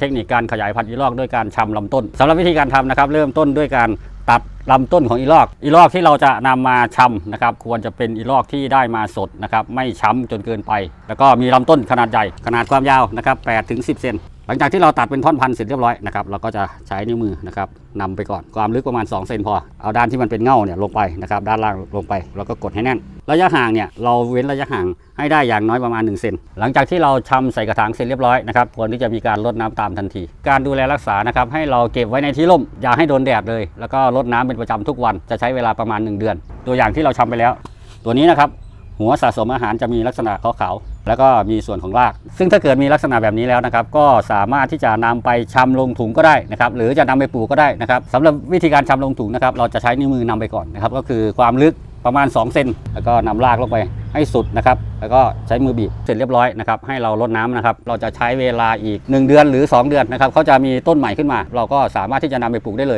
เทคนิคการขยายพันธุ์อีลอกด้วยการชำลำต้นสำหรับวิธีการทำนะครับเริ่มต้นด้วยการตัดลำต้นของอีลอก อีลอกที่เราจะนำมาชำนะครับ ควรจะเป็นอีลอกที่ได้มาสดนะครับ ไม่ช้ำจนเกินไป แล้วก็มีลำต้นขนาดใหญ่ ขนาดความยาวนะครับ8ถึง10เซน หลังจากที่เราตัดเป็นท่อนพันเสร็จเรียบร้อยนะครับเราก็จะใช้นิ้วมือนะครับนำไปก่อนความลึกประมาณ2เซนพอเอาด้านที่มันเป็นเง่าเนี่ยลงไปนะครับด้านล่างลงไปแล้วก็กดให้แน่น ระยะห่างเนี่ยเราเว้นระยะห่างให้ได้อย่างน้อยประมาณ1เซนหลังจากที่เราชำใส่กระถางเสร็จเรียบร้อยนะครับควรที่จะมีการรดน้ำตามทันที การดูแลรักษานะครับให้เราเก็บไว้ในที่ร่มอย่าให้โดนแดดเลย แล้วก็รดน้ำเป็นประจำทุกวันจะใช้เวลาประมาณ 1 เดือน ตัวอย่างที่เราชำไปแล้ว ตัวนี้นะครับหัวสะสมอาหารจะมีลักษณะขาวๆ แล้วก็มีส่วนของราก ซึ่งถ้าเกิดมีลักษณะแบบนี้แล้วนะครับ ก็สามารถที่จะนำไปชำลงถุงก็ได้นะครับ หรือจะนำไปปลูกก็ได้นะครับสำหรับวิธีการชำลงถุงนะครับ เราจะใช้นิ้วมือนำไปก่อนนะครับ ก็คือความลึกประมาณ 2 เซนแล้วก็นำรากลงไปให้สุดนะครับ แล้วก็ใช้มือบีบเสร็จเรียบร้อยนะครับ ให้เราลดน้ำนะครับ เราจะใช้เวลาอีก 1 เดือนหรือ 2 เดือนนะครับเขาจะมีต้นใหม่ขึ้นมา เราก็สามารถที่จะนำไปปลูกได้เลย